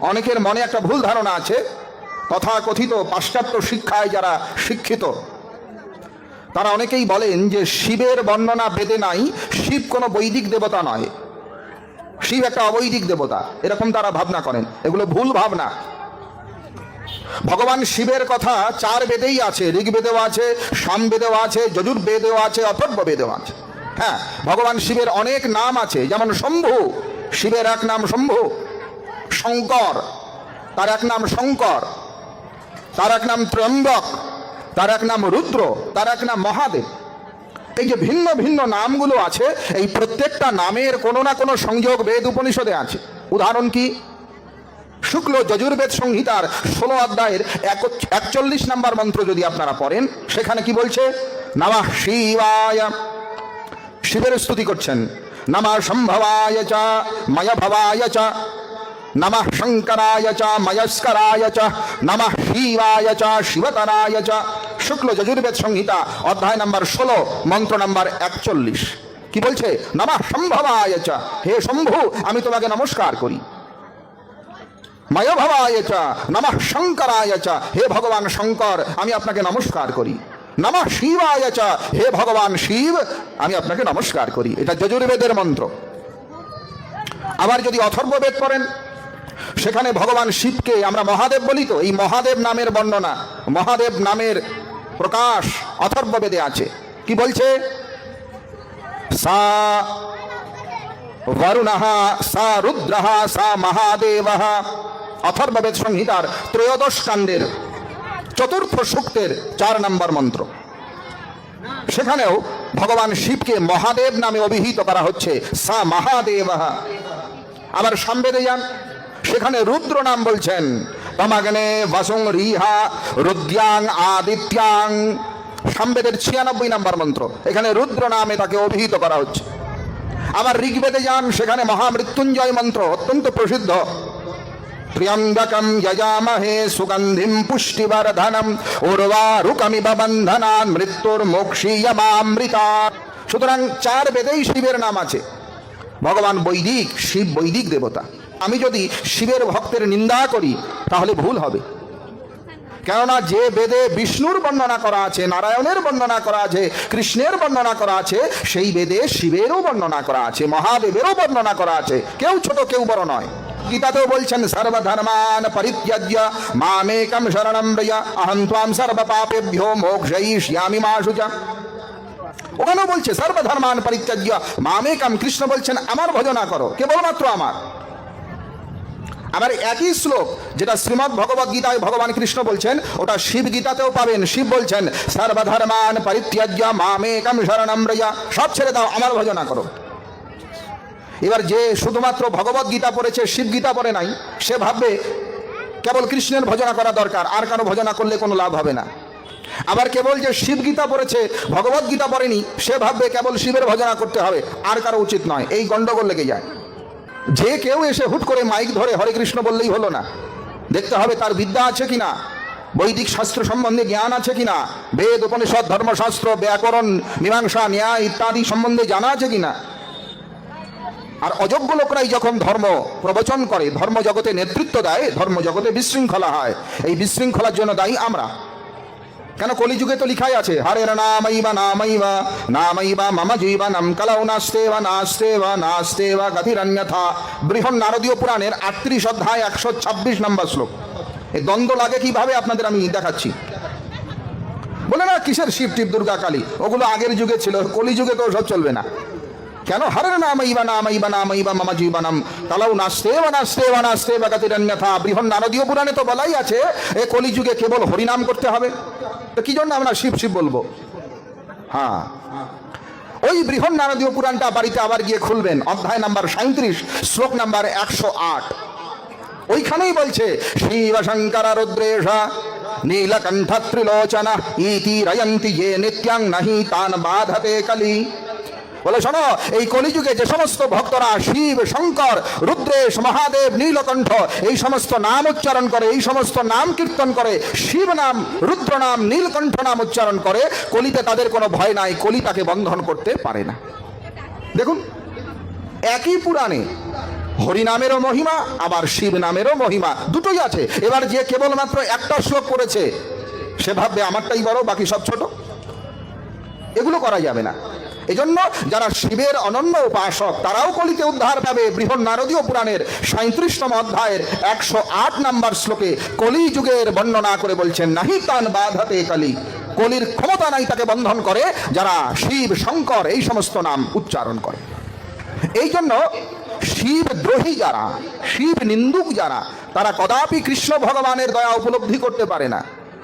অনেকের মনে একটা ভুল ধারণা আছে। তথাকথিত পাশ্চাত্য শিক্ষায় যারা শিক্ষিত, তারা অনেকেই বলেন যে শিবের বর্ণনা বেদে নাই, শিব কোনো বৈদিক দেবতা নয়। শিব একটা অবৈদিক দেবতা, এরকম তারা ভাবনা করেন। এগুলো ভুল ভাবনা। ভগবান শিবের কথা চার বেদেই আছে, ঋগ্বেদেও আছে, সামবেদেও আছে, যজুর্বেদেও আছে অথর্ব বেদেও আছে। হ্যাঁ ভগবান শিবের অনেক নাম আছে, যেমন শম্ভু, শিবের এক নাম শম্ভু। শঙ্কর। তার এক নাম শঙ্কর, তার এক নাম ত্রয়ম্বক, তার এক নাম রুদ্র, তার এক নাম মহাদেব। এই যে ভিন্ন ভিন্ন নামগুলো আছে, এই প্রত্যেকটা নামের কোনো না কোনো সংযোগ বেদ উপনিষদে আছে। উদাহরণ কি? শুক্ল যজুর্বেদ সংহিতার ষোলো অধ্যায়ের এক- একচল্লিশ নাম্বার মন্ত্র যদি আপনারা পড়েন, সেখানে কি বলছে? নামা শিবায়। শিবের স্তুতি করছেন। নামা সম্ভবায় চা ময় ভবায় চ। নমঃ শঙ্করায় চ ময়স্করায় চ নমঃ শিবায় চ শিবতরায় চ শুক্ল যজুর্বেদ সংহিতা অধ্যায় নম্বর ষোলো মন্ত্র নাম্বার একচল্লিশ কি বলছে? নমঃ সম্ভবায় চ হে শম্ভু, আমি তোমাকে নমস্কার করি। ময়ভবায় চ। নমঃ শঙ্করায় চ। হে ভগবান শঙ্কর, আমি আপনাকে নমস্কার করি। নমঃ শিবায় চ। হে ভগবান শিব, আমি আপনাকে নমস্কার করি। এটা যজুর্বেদের মন্ত্র। আবার যদি অথর্ববেদ পড়েন সেখানে ভগবান শিবকে আমরা মহাদেব বলি তো, এই মহাদেব নামের বর্ণনা, মহাদেব নামের প্রকাশ অথর্ববেদে আছে। কি বলছে? সা বরুণः, সা রুদ্রः, সা মহাদেবः, অথর্ববেদ সংহিতার ত্রয়োদশ কাণ্ডের চতুর্থ সূক্তের চার নম্বর মন্ত্র। সেখানেও ভগবান শিবকে মহাদেব নামে অভিহিত করা হচ্ছে, সা মহাদেব। আবার সামবেদে যান সেখানে রুদ্র নাম বলছেন। তমাগনে বসং রিহা রুদ্যাং আদিত্যাং। সামবেদের ছিয়ানব্বই নাম্বার মন্ত্র। এখানে রুদ্র নামে তাকে অভিহিত করা হচ্ছে। আবার ঋগ্বেদে যান, সেখানে মহামৃত্যুঞ্জয় মন্ত্র অত্যন্ত প্রসিদ্ধ। ত্র্যম্বকম যজামহে সুগন্ধিম পুষ্টিবর্ধনম উর্বারুকমিব বন্ধনান মৃত্যুর মোক্ষীয়মামৃতা সুতরাং চার বেদেই শিবের নাম আছে। ভগবান বৈদিক, শিব বৈদিক দেবতা। আমি যদি শিবের ভক্তের নিন্দা করি, তাহলে ভুল হবে। কেননা যে বেদে বিষ্ণুর বর্ণনা করা আছে, নারায়ণের বর্ণনা করা আছে, কৃষ্ণের বর্ণনা করা আছে, সেই বেদে শিবেরও বর্ণনা করা আছে, মহাদেবেরও বর্ণনা করা আছে। কেউ ছোট, কেউ বড় নয়। গীতাতেও বলছেন, সর্বধর্মান পরিত্যাজ্য, মামেকম শরণম রয়া অহম ত্বাম সর্ব পাপেভ্যো মোক্ষয়িষ্যামি মা শুচা। ওখানেও বলছে, সর্বধর্মান পরিত্যাজ্য, মামেকম। কৃষ্ণ বলছেন, আমার ভজনা করো, কেবলমাত্র আমার। আবার একই শ্লোক যেটা শ্রীমৎ ভগবদ গীতায় ভগবান কৃষ্ণ বলছেন, ওটা শিব গীতাতেও পাবেন। শিব বলছেন, সর্বধর্মান পরিত্যাজ্য মামেকম শরণম রয়া। সব ছেড়ে দাও, আমার ভজনা করো। এবার যে শুধুমাত্র ভগবদ গীতা পড়েছে, শিব গীতা পড়ে নাই, সে ভাববে কেবল কৃষ্ণের ভজনা করা দরকার, আর কারও ভজনা করলে কোনো লাভ হবে না। আবার কেবল যে শিব গীতা পড়েছে ভগবদ গীতা পড়েনি, সে ভাববে কেবল শিবের ভজনা করতে হবে, আর কারও উচিত নয়। এই গণ্ডগোল লেগে যায়। যে কেউ এসে হুট করে মাইক ধরে হরে কৃষ্ণ বললেই হলো না। দেখতে হবে তার বিদ্যা আছে কিনা, বৈদিক শাস্ত্র সম্বন্ধে জ্ঞান আছে কিনা, বেদ, উপনিষদ, ধর্মশাস্ত্র, ব্যাকরণ, মীমাংসা, ন্যায় ইত্যাদি সম্বন্ধে জানা আছে কিনা? আর অযোগ্য লোকরাই যখন ধর্ম প্রবচন করে, ধর্ম জগতে নেতৃত্ব দেয়, ধর্ম জগতে বিশৃঙ্খলা হয়, এই বিশৃঙ্খলার জন্য দায়ী আমরা। কেন কলিযুগে তো লিখাই আছে হরের নামাইবা নামাইবা নামাইবা মম জীবনম কলৌ নাস্তেবা নাস্তেবা নাস্তেবা গতিরন্যথা বৃহৎ নারদীয় পুরাণের আটত্রিশ অধ্যায় একশো ছাব্বিশ নম্বর শ্লোক। এই দ্বন্দ্ব লাগে কীভাবে আপনাদের আমি দেখাচ্ছি। বলে না, কিসের শিব টিপ দুর্গা কালী? ওগুলো আগের যুগে ছিল, কলিযুগে তো সব চলবে না। কেন? হরের নামাইবা নামাইবা নামাইবা মম জীবনম। কলৌ নাস্তেবা নাস্তেবা নাস্তেবা গতিরন্যথা বৃহৎ নারদীয় পুরাণে তো বলাই আছে, এ কলিযুগে কেবল হরিনাম করতে হবে। তো কি জন্য আমরা শিব শিব বলব? হ্যাঁ। ওই বৃহৎ নারদীয় পুরাণটা বাড়িতে আবার গিয়ে খুলবেন। অধ্যায় নাম্বার সাঁত্রিশ শ্লোক নাম্বার একশো আট। ওইখানেই বলছে, শিব শঙ্কর রুদ্রেশ নীলকণ্ঠ ত্রিলোচনা, ইতি রয়ন্তি যে নিত্যাং নাহি তান বাধতে কলি। বলে, শোনো, এই কলিযুগে যে সমস্ত ভক্তরা শিব, শঙ্কর, রুদ্রেশ, মহাদেব, নীলকণ্ঠ, এই সমস্ত নাম উচ্চারণ করে, এই সমস্ত নাম কীর্তন করে, শিব নাম, রুদ্র নাম, নীলকণ্ঠ নাম উচ্চারণ করে, কলিতে তাদের কোনো ভয় নাই, কলি তাকে বন্ধন করতে পারে না। দেখুন, একই পুরাণে হরি নামেরও মহিমা, আবার শিব নামেরও মহিমা, দুটোই আছে। এবার যে কেবলমাত্র একটা শ্লোক করেছে সে ভাববে, আমারটাই বড়, বাকি সব ছোট? এগুলো করা যাবে না। এজন্য যারা শিবের অনন্য উপাসক, তারাও কলিতে উদ্ধার পাবে বৃহৎ নারদীয় পুরাণের সাঁত্রিশতম অধ্যায়ের একশো আট নাম্বার শ্লোকে কলি যুগের বর্ণনা করে বলছেন, নাহি তান বাধাতে কালি। কলির ক্ষমতা নাই তাকে বন্ধন করে, যারা শিব, শঙ্কর এই সমস্ত নাম উচ্চারণ করে। এই জন্য শিব দ্রোহী যারা, শিব নিন্দুক যারা, তারা কদাপি কৃষ্ণ ভগবানের দয়া উপলব্ধি করতে পারে না।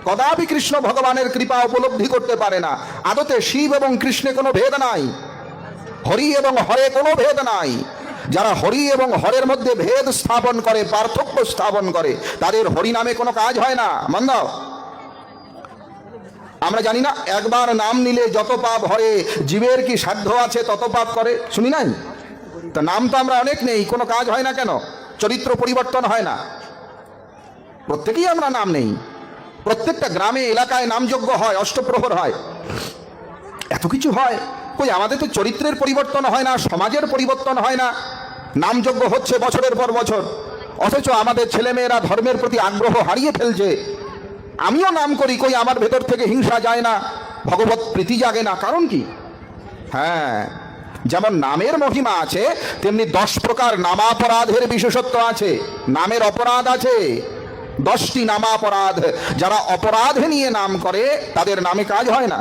কদাপি কৃষ্ণ ভগবানের কৃপা উপলব্ধি করতে পারে না। আদতে শিব এবং কৃষ্ণে কোনো ভেদ নাই। হরি এবং হরে কোনো ভেদ নাই। যারা হরি এবং হরের মধ্যে ভেদ স্থাপন করে, পার্থক্য স্থাপন করে, তাদের হরি নামে কোনো কাজ হয় না। মন্দ? আমরা জানি না, একবার নাম নিলে যত পাপ হরে, জীবের কি সাধ্য আছে তত পাপ করে? শুনি নাই? তা নাম তো আমরা অনেক নেই, কোনো কাজ হয় না কেন? চরিত্র পরিবর্তন হয় না। প্রত্যেকেই আমরা নাম নেই। প্রত্যেকটা গ্রামে, এলাকায় নামযোগ্য হয়, অষ্টপ্রহর হয়। এত কিছু হয়, কই আমাদের তো চরিত্রের পরিবর্তন হয় না, সমাজের পরিবর্তন হয় না। নামযোগ্য হচ্ছে বছরের পর বছর। অথচ আমাদের ছেলেমেয়েরা ধর্মের প্রতি আগ্রহ হারিয়ে ফেলছে। আমিও নাম করি, কই আমার ভেতর থেকে হিংসা যায় না, ভগবত প্রীতি জাগে না, কারণ কি? হ্যাঁ যেমন নামের মহিমা আছে, তেমনি দশ প্রকার নামাপরাধের বিশেষত্ব আছে, নামের অপরাধ আছে। দশটি নামাপরাধ যারা অপরাধ নিয়ে নাম করে, তাদের নামে কাজ হয় না।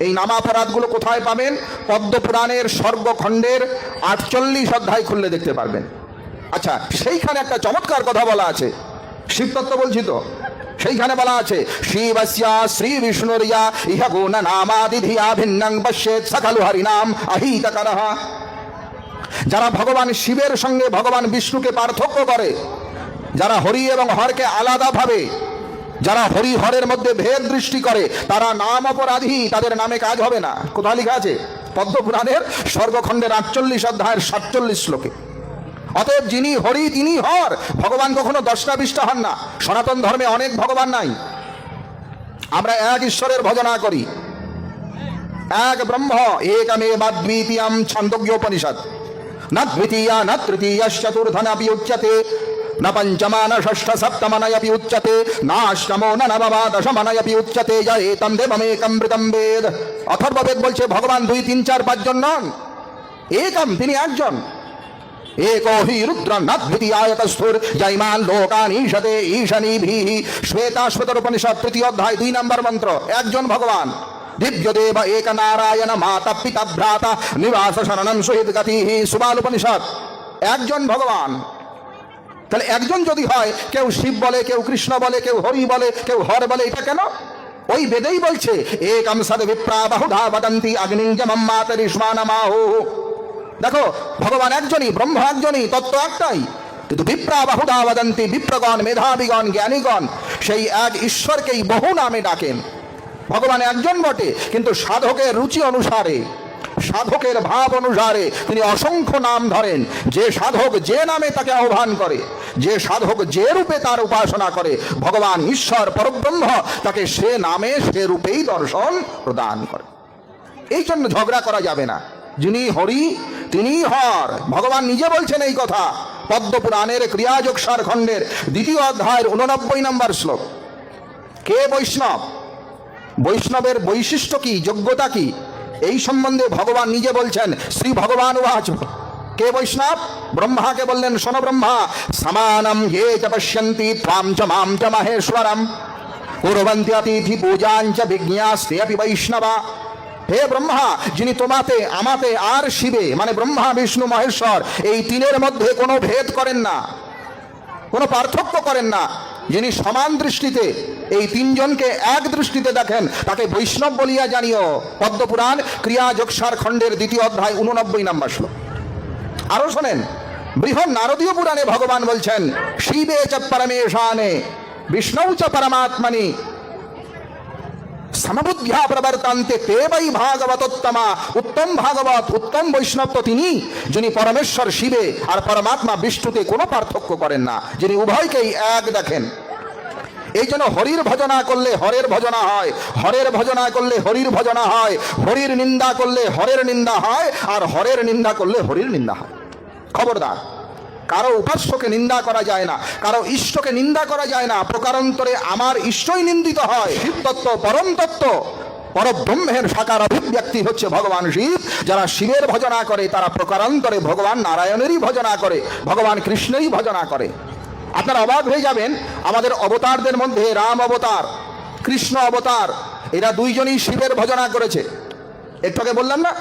এই নামাপরাধগুলো কোথায় পাবেন? পদ্মপুরাণের সর্বখণ্ডের আটচল্লিশ অধ্যায় খুললে দেখতে পারবেন। আচ্ছা সেইখানে একটা চমৎকার কথা বলা আছে। শিবতত্ত্ব বলছি তো? সেইখানে বলা আছে, শিবস্যা শ্রী বিষ্ণুরিয়া ইহ গুণ নামাদিধিয়া ভিন্নং পশ্যেত সকালু হরিনাম আহিতকরহ যারা ভগবান শিবের সঙ্গে ভগবান বিষ্ণুকে পার্থক্য করে যারা হরি এবং হরকে আলাদা ভাবে যারা হরি হরের মধ্যে ভেদ দৃষ্টি করে, তারা নাম অপরাধী, তাদের নামে কাজ হবে না। কোথায় লেখা আছে? পদ্মপুরাণের স্বর্গখণ্ডের আটচল্লিশ অধ্যায়ের সাতচল্লিশ শ্লোকে। অতএব যিনি হরি, তিনি হর। ভগবান কখনো দশটা বিশটা হন না। সনাতন ধর্মে অনেক ভগবান নাই। আমরা এক ঈশ্বরের ভজনা করি। এক ব্রহ্ম, একমে বা দ্বিতীয়াম ছন্দোগ্যোপনিষদ। ন দ্বিতীয়া ন তৃতীয়শ্চতুর্ধনপি উচ্যতে ন পঞ্চমা ন ষষ্ঠ সপ্তমনয়পি উচ্যতে নাষ্টমো ন নবমা দশমনয়পি উচ্যতে য এতম দেবমেকমৃতম বেদ অথর্ববেদ বলছে ভগবান দুই তিন চার পাঁচজন নন একম তিনি একজন एको हि रुद्र न द्वितीयायतस्थुर जयमान লোকান ঈশতে ঈশানীভি শ্বেতাশ্বেতর উপনিষদ তৃতীয় অধ্যায় দুই নম্বর মন্ত্র একজন ভগবান দিব্যদেব এক নারায়ণ মাতা পিতা ভ্রাতা নিবাস শরণম সুহিত গতি সুবাল উপনিষদ একজন ভগবান তাহলে একজন যদি হয়, কেউ শিব বলে, কেউ কৃষ্ণ বলে, কেউ হরি বলে, কেউ হর বলে, এটা কেন? ওই বেদেই বলছে, একম সদ বিপ্রা বহুধা বদন্তি দেখো, ভগবান একজনই, ব্রহ্ম একজনই, তত্ত্ব একটাই। কিন্তু বিপ্রা বাহুদা বদন্তি, বিপ্রগণ, মেধাবীগণ, জ্ঞানীগণ, সেই এক ঈশ্বরকেই বহু নামে ডাকেন। ভগবান একজন বটে, কিন্তু সাধকের রুচি অনুসারে। সাধকের ভাব অনুসারে তিনি অসংখ্য নাম ধরেন। যে সাধক যে নামে তাকে আহ্বান করে, যে সাধক যে রূপে তার উপাসনা করে, ভগবান ঈশ্বর পরব্রহ্ম তাকে সে নামে, সে রূপেই দর্শন প্রদান করে। এই জন্য ঝগড়া করা যাবে না। যিনি হরি, তিনি হর। ভগবান নিজে বলছেন এই কথা। পদ্মপুরাণের ক্রিয়াযোগসার খণ্ডের দ্বিতীয় অধ্যায়ের উননব্বই নম্বর শ্লোক। কে বৈষ্ণব? বৈষ্ণবের বৈশিষ্ট্য কি? যোগ্যতা কি? এই সম্বন্ধে ভগবান নিজে বলছেন, শ্রী ভগবান উবাচ। কে বৈষ্ণব? ব্রহ্মাকে বললেন, শোনো ব্রহ্মা, সমানম ইয়ে চ পশ্যন্তি ত্বাম চ মাম চ মহেশ্বরম। কুরবন্তি অতিথি পূজাঞ্চ বিজ্ঞাস্তে অপি বৈষ্ণবা। হে ব্রহ্মা, যিনি তোমাতে, আমাতে আর শিবে মানে ব্রহ্মা, বিষ্ণু, মহেশ্বর, এই তিনের মধ্যে কোনো ভেদ করেন না। কোনো পার্থক্য করেন না। যিনি সমান দৃষ্টিতে এই তিনজনকে এক দৃষ্টিতে দেখেন, তাকে বৈষ্ণব বলিয়া জানিও। পদ্মপুরাণ ক্রিয়া যোগসার খণ্ডের দ্বিতীয় অধ্যায়, উননব্বই নাম্বার শ্লোক। আরও শোনেন, বৃহৎ নারদীয় পুরাণে ভগবান বলছেন, শিবে চ পরমেশানে, বিষ্ণু চ পরমাত্মনি, সমবুদ্ধ্যা প্রবর্তান্তে তে বৈ ভাগবতোত্তমা, উত্তম ভাগবত, উত্তম বৈষ্ণব তো তিনি, যিনি পরমেশ্বর শিবে আর পরমাত্মা বিষ্ণুতে কোনো পার্থক্য করেন না, যিনি উভয়কেই এক দেখেন। এই জন্য হরির ভজনা করলে হরের ভজনা হয়, হরের ভজনা করলে হরির ভজনা হয়, হরির নিন্দা করলে হরের নিন্দা হয়, আর হরের নিন্দা করলে হরির নিন্দা হয়। খবরদার, কারও উপাস্যকে নিন্দা করা যায় না, কারও ইষ্টকে নিন্দা করা যায় না, প্রকারান্তরে আমার ইষ্টই নিন্দিত হয়। তত্ত্ব পরম তত্ত্ব, পরব্রহ্মের সাকার অভিব্যক্তি হচ্ছে ভগবান শিব, যারা শিবের ভজনা করে, তারা প্রকারান্তরে ভগবান নারায়ণেরই ভজনা করে, ভগবান কৃষ্ণেরই ভজনা করে। আপনারা অবাক হয়ে যাবেন, আমাদের অবতারদের মধ্যে রাম অবতার, কৃষ্ণ অবতার, এরা দুইজনই শিবের ভজনা করেছে। একটু আগে বললাম না?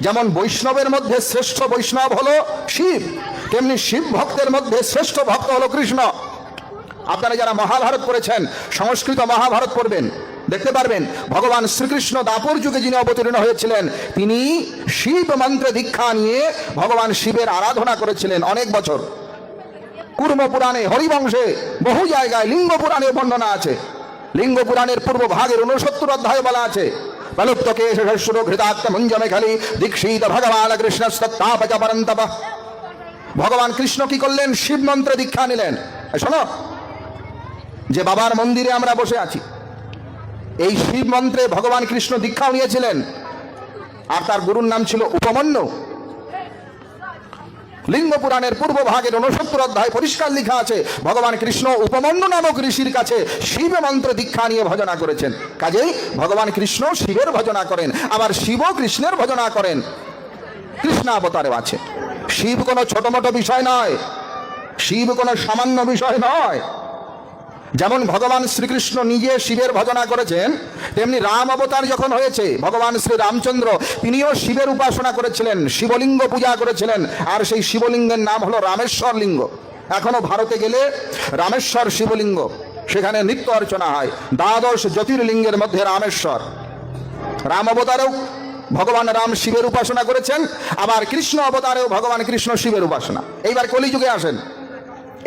যেমন বৈষ্ণবের মধ্যে শ্রেষ্ঠ বৈষ্ণব হলো শিব, তেমনি শিব ভক্তের মধ্যে শ্রেষ্ঠ ভক্ত হলো কৃষ্ণ। আপনারা যারা মহাভারত পড়েছেন, সংস্কৃত মহাভারত পড়বেন, দেখতে পারবেন, ভগবান শ্রীকৃষ্ণ দাপর যুগে যিনি অবতীর্ণ হয়েছিলেন, তিনি শিব মন্ত্রে দীক্ষা নিয়ে ভগবান শিবের আরাধনা করেছিলেন অনেক বছর। কুর্ম পুরাণে হরিবংশে বহু জায়গায় লিঙ্গ পুরাণে বর্ণনা আছে। লিঙ্গ পুরাণের পূর্ব ভাগের উনসত্তর অধ্যায় বলা আছে বলুপ্তকে শেষস্বর ঘৃতাত্ম মুঞ্জমে খালি দীক্ষিত ভগবান কৃষ্ণ সত্তাপচ পরন্তপ ভগবান কৃষ্ণ কি করলেন? শিব মন্ত্রে দীক্ষা নিলেন। শোনো, যে বাবার মন্দিরে আমরা বসে আছি, এই শিব মন্ত্রে ভগবান কৃষ্ণ দীক্ষাও নিয়েছিলেন। আর তার গুরুর নাম ছিল উপমন্যু। লিঙ্গ পুরাণের পূর্ব ভাগের উনসত্তর অধ্যায় পরিষ্কার লিখা আছে, ভগবান কৃষ্ণ উপমন্ড নামক ঋষির কাছে শিব মন্ত্র দীক্ষা নিয়ে ভজনা করেছেন। কাজেই ভগবান কৃষ্ণ শিবের ভজনা করেন, আবার শিব কৃষ্ণের ভজনা করেন। কৃষ্ণাবতারেও আছে। শিব কোনো ছোট মোটো বিষয় নয়। শিব কোনো সামান্য বিষয় নয়। যেমন ভগবান শ্রীকৃষ্ণ নিজে শিবের ভজনা করেছেন, তেমনি রাম অবতার যখন হয়েছে, ভগবান শ্রী রামচন্দ্র তিনিও শিবের উপাসনা করেছিলেন, শিবলিঙ্গ পূজা করেছিলেন, আর সেই শিবলিঙ্গের নাম হলো রামেশ্বর লিঙ্গ। এখনও ভারতে গেলে রামেশ্বর শিবলিঙ্গ, সেখানে নিত্য অর্চনা হয়, দ্বাদশ জ্যোতির্লিঙ্গের মধ্যে রামেশ্বর। রাম অবতারেও ভগবান রাম শিবের উপাসনা করেছেন, আবার কৃষ্ণ অবতারেও ভগবান কৃষ্ণ শিবের উপাসনা। এইবার কলিযুগে আসেন।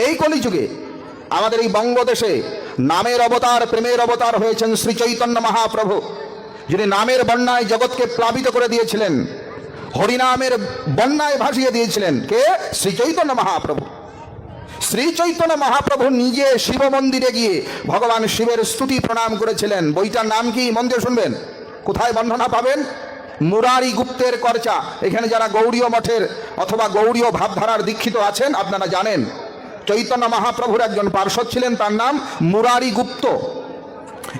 এই কলিযুগে আমাদের এই বঙ্গদেশে নামের অবতার, প্রেমের অবতার হয়েছেন শ্রী চৈতন্য মহাপ্রভু। যিনি নামের বন্যায় জগৎকে প্লাবিত করে দিয়েছিলেন, হরিনামের বন্যায় ভাসিয়ে দিয়েছিলেন। কে? শ্রী চৈতন্য মহাপ্রভু। শ্রী চৈতন্য মহাপ্রভু নিজে শিব মন্দিরে গিয়ে ভগবান শিবের স্তুতি প্রণাম করেছিলেন। বইটার নাম কি? মন্দির শুনবেন। কোথায় বর্ণনা পাবেন? মুরারি গুপ্তের কর্চা। এখানে যারা গৌড়ীয় মঠের অথবা গৌড়ীয় ভাবধারার দীক্ষিত আছেন, আপনারা জানেন। চৈতন্য মহাপ্রভুর একজন পার্শ্বদ ছিলেন, তার নাম মুরারি গুপ্ত।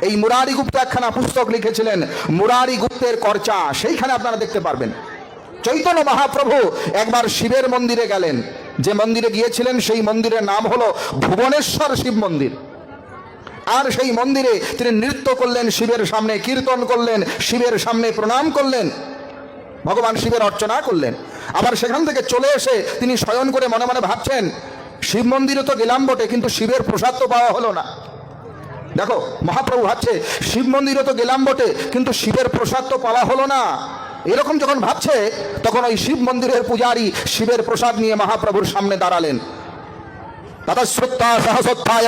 এই মুরারি গুপ্ত একখানা পুস্তক লিখেছিলেন, মুরারি গুপ্তের কর্চা, সেইখানে আপনারা দেখতে পারবেন। চৈতন্য মহাপ্রভু একবার শিবের মন্দিরে গেলেন। যে মন্দিরে গিয়েছিলেন, সেই মন্দিরের নাম হলো ভুবনেশ্বর শিব মন্দির। আর সেই মন্দিরে তিনি নৃত্য করলেন, শিবের সামনে কীর্তন করলেন, শিবের সামনে প্রণাম করলেন, ভগবান শিবের অর্চনা করলেন। আবার সেখান থেকে চলে এসে তিনি শয়ন করে মনে মনে ভাবছেন শিব মন্দিরে তো গেলাম বটে, কিন্তু শিবের প্রসাদ তো পাওয়া হলো না। দেখো, মহাপ্রভু ভাবছে, শিব মন্দিরে তো গেলাম বটে, কিন্তু শিবের প্রসাদ তো পাওয়া হলো না। এরকম যখন ভাবছে, তখন ওই শিব মন্দিরের পূজারী শিবের প্রসাদ নিয়ে মহাপ্রভুর সামনে দাঁড়ালেন। ততশ্রুত্তা সহসোত্থায়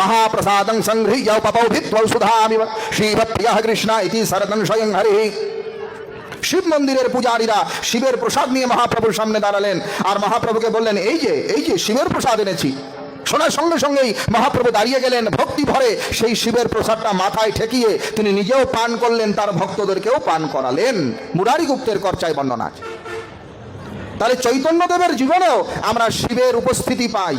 মহাপ্রসাদং সংগৃহ্য পপৌ ভিত্তৌ সুধামিব। শ্রীভপ্রিয়ः কৃষ্ণ ইতি শরদং স্বয়ং হরি। শিব মন্দিরের পূজারীরা শিবের প্রসাদ নিয়ে মহাপ্রভুর সামনে দাঁড়ালেন। আর মহাপ্রভুকে বললেন, এই যে এই যে শিবের প্রসাদ এনেছি। শোনার সঙ্গে সঙ্গেই মহাপ্রভু দাঁড়িয়ে গেলেন ভক্তি ভরে। সেই শিবের প্রসাদটা মাথায় ঠেকিয়ে তিনি নিজেও পান করলেন, তার ভক্তদেরকেও পান করালেন। মুরারি গুপ্তের কর্চায় বর্ণনা তাহলে চৈতন্যদেবের জীবনেও আমরা শিবের উপস্থিতি পাই।